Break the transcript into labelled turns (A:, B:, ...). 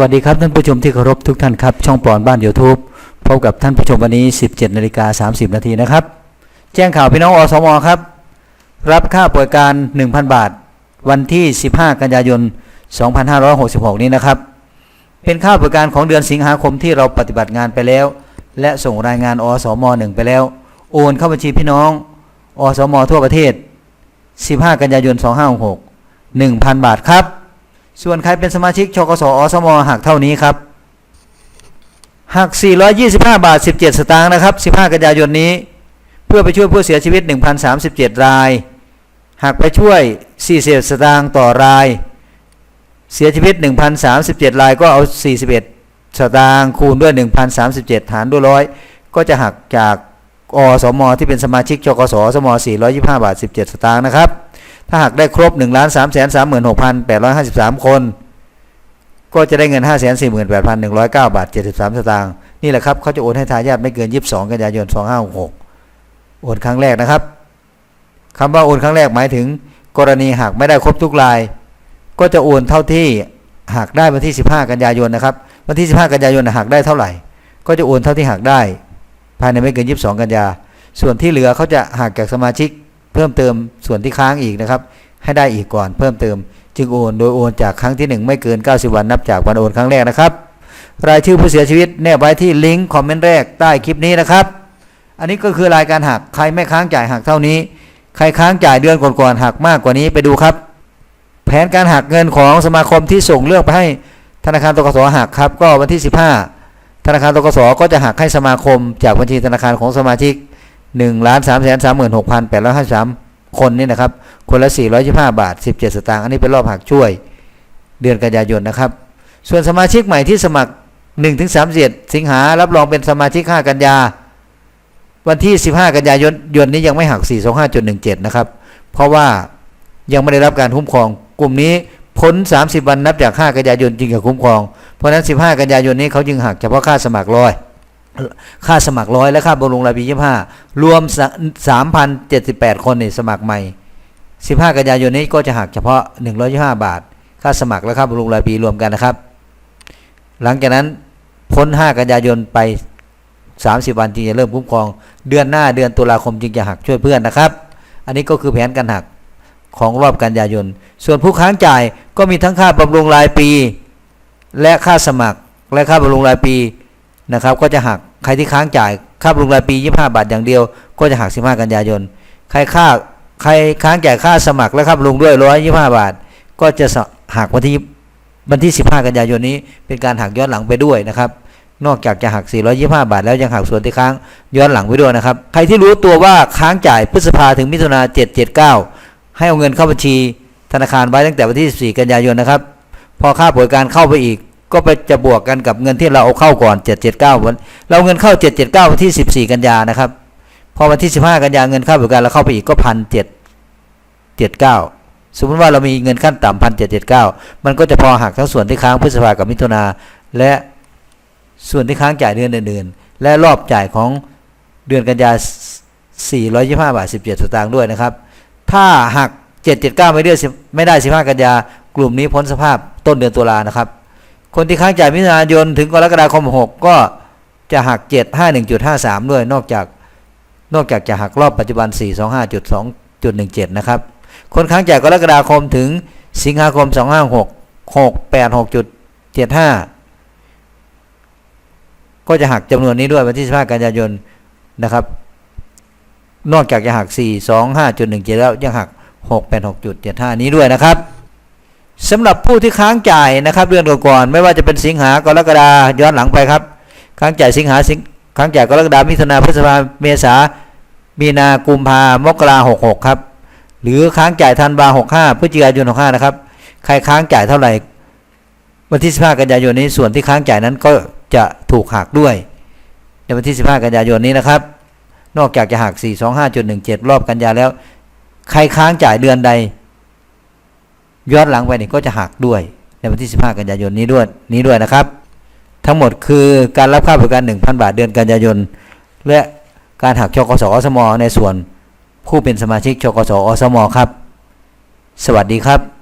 A: วัสดีครับท่านผู้ชมที่เคารพทุกท่านครับ ช่องปอนบ้านยูทูบพบกับท่านผู้ชมวันนี้ 17นาฬิกา30 นาทีนะครับ แจ้งข่าวพี่น้องอสมครับ รับค่าป่วยการ 1,000 บาท วันที่ 15 กันยายน 2566 นี้นะครับ เป็นค่าป่วยการของเดือนสิงหาคมที่เราปฏิบัติงานไปแล้ว และส่งรายงานอสม1ไปแล้ว โอนเข้าบัญชีพี่น้องอสมทั่วประเทศ 15 กันยายน 2566 1,000 บาทครับ ส่วนใครเป็นสมาชิกชกสอสมหักเท่านี้ครับหัก 425 บาท 17 สตางค์นะครับ 15 กันยายนนี้ เพื่อไปช่วยผู้เสียชีวิต 1,037 รายหักไปช่วย41สตางค์ต่อราย เสียชีวิต 1,037 รายก็เอา 41 สตางค์คูณด้วย 1,037 หารด้วยร้อยก็จะหักจากอสมที่เป็นสมาชิกชกสอสม 425 บาท 17 สตางค์นะครับ ถ้าหากได้ครบ1 3 3 6 8 5 3 คน ก็จะได้เงิน 5 4 8 1 0 9 บาท 73 สตางค์นี่แหละครับเขาจะโอนให้ทายาทไม่เกิน 22 กันยายน 2566 โอนครั้งแรกนะครับคำว่าโอนครั้งแรกหมายถึง กรณีหากไม่ได้ครบทุกราย ก็จะโอนเท่าที่หากได้วันที่ 15 กันยายนนะครับวันที่ 15 กันยายนหากได้เท่าไหร่ ก็จะโอนเท่าที่หากได้ ภายในไม่เกิน 22 กันยา ส่วนที่เหลือเขาจะหักจากสมาชิก เพิ่มเติมส่วนที่ค้างอีกนะครับ ให้ได้อีกก่อนเพิ่มเติม จึงโอนโดยโอนจากครั้งที่ 1 ไม่เกิน 90 วันนับจากวันโอนครั้งแรกนะครับ รายชื่อผู้เสียชีวิตแนบไว้ที่ลิงก์คอมเมนต์แรกใต้คลิปนี้นะครับ อันนี้ก็คือรายการหักใครไม่ค้างจ่ายหักเท่านี้ ใครค้างจ่ายเดือนก่อนๆหักมากกว่านี้ไปดูครับ แผนการหักเงินของสมาคมที่ส่งเรื่องไปให้ธนาคารตกสหักครับ ก็วันที่ 15 ธนาคารตกสก็จะหักให้สมาคมจากบัญชีธนาคารของสมาชิก 1ล้าน3 3 6 8 5 3คนนี่นะครับ คนละ425บาท17สตางค์อันนี้เป็นรอบหักช่วย เดือนกันยายนนะครับ ส่วนสมาชิกใหม่ที่สมัคร1-37สิงหารับรองเป็นสมาชิก5กันยา วันที่15กันยายนยนนี้ยังไม่หัก425.17นะครับ เพราะว่ายังไม่ได้รับการคุ้มครองกลุ่มนี้พ้น 30 วันนับจาก 5 กันยายนจึงจะคุ้มครอง เพราะฉะนั้น 15 กันยายนนี้เขาจึงหักเฉพาะค่าสมัครร้อย ค่าสมัครร้อยและค่าบำรุงรายปี25รวม3,078คนนี่สมัครใหม่15กันยายนนี้ก็จะหักเฉพาะ125บาท ค่าสมัครและค่าบำรุงรายปีรวมกันนะครับ หลังจากนั้นพ้น5กันยายนไป30วันจึงจะเริ่มคุ้มครอง เดือนหน้าเดือนตุลาคมจึงจะหักช่วยเพื่อนนะครับ อันนี้ก็คือแผนการหักของรอบกันยายน ส่วนผู้ค้างจ่ายก็มีทั้งค่าบำรุงรายปี และค่าสมัครและค่าบำรุงรายปี นะครับ ก็จะหักใครที่ค้างจ่ายค่าบำรุงรายปี 25 บาทอย่างเดียว ก็จะหัก 15 กันยายน ใครค่าใครค้างจ่ายค่าสมัครและค่าบำรุงด้วย 125 บาท ก็จะหักวันที่วันที่ 15 กันยายนนี้ เป็นการหักย้อนหลังไปด้วยนะครับ นอกจากจะหัก 425 บาท แล้วยังหักส่วนที่ค้างย้อนหลังไปด้วยนะครับ ใครที่รู้ตัวว่าค้างจ่ายพฤษภาถึงมิถุนา779 ให้เอาเงินเข้าบัญชีธนาคารไว้ตั้งแต่วันที่ 14 กันยายนนะครับ พอค่าป่วยการเข้าไปอีก ก็ไปจะบวกกันกับเงินที่เราเอาเข้าก่อน 779วันเราเงินเข้า 779วันที่ 14 กันยานะครับ พอวันที่ 15 กันยาเงินค่าบริการเราเข้าไปอีกก็พันเจ็ดเจ็ดเก้าสมมติว่าเรามีเงินขั้นต่ำพันเจ็ดเจ็ดเก้ามันก็จะพอหักทั้งส่วนที่ค้างพฤษภากับมิถุนาและส่วนที่ค้างจ่ายเดือนอื่นๆและรอบจ่ายของเดือนกันยา425บาท17 สตางค์ด้วยนะครับ ถ้าหัก779ไม่ได้ไม่ได้ 15 กันยากลุ่มนี้พ้นสภาพต้นเดือนตุลานะครับ คนที่ค้างจ่ายมิถุนายนถึงกรกฎาคม6ก็จะหัก751.53ด้วย นอกจากนอกจากจะหักรอบปัจจุบัน425.2.17นะครับ คนค้างจ่ายกรกฎาคมถึงสิงหาคม256 686.75ก็จะหักจำนวนนี้ด้วยวันที่15กันยายนนะครับ นอกจากจะหัก 425.17 แล้วยังหัก 686.75 นี้ด้วยนะครับ สำหรับผู้ที่ค้างจ่ายนะครับเดือนก่อนๆไม่ว่าจะเป็นสิงหากรกฎาย้อนหลังไปครับ ค้างจ่ายสิงหาสิงค้างจ่ายกรกฎามิถุนาพฤษภาเมษามีนากุมภามกราหกหกครับ หรือค้างจ่ายธันวาหกห้าพฤศจิกายนหกห้านะครับ ใครค้างจ่ายเท่าไหร่วันที่15กันยายนนี้ส่วนที่ค้างจ่ายนั้นก็จะถูกหักด้วย ในวันที่15กันยายนนี้นะครับ นอกจากจะหัก425.17รอบกันยาแล้ว ใครค้างจ่ายเดือนใด ย้อนหลังไปนี่ก็จะหักด้วย ในวันที่ 15 กันยายนนี้ด้วยนี้ด้วยนะครับ ทั้งหมดคือการรับค่าบริการ 1,000 บาทเดือนกันยายน และการหักชกสอสมในส่วนผู้เป็นสมาชิกชกสอสมครับ สวัสดีครับ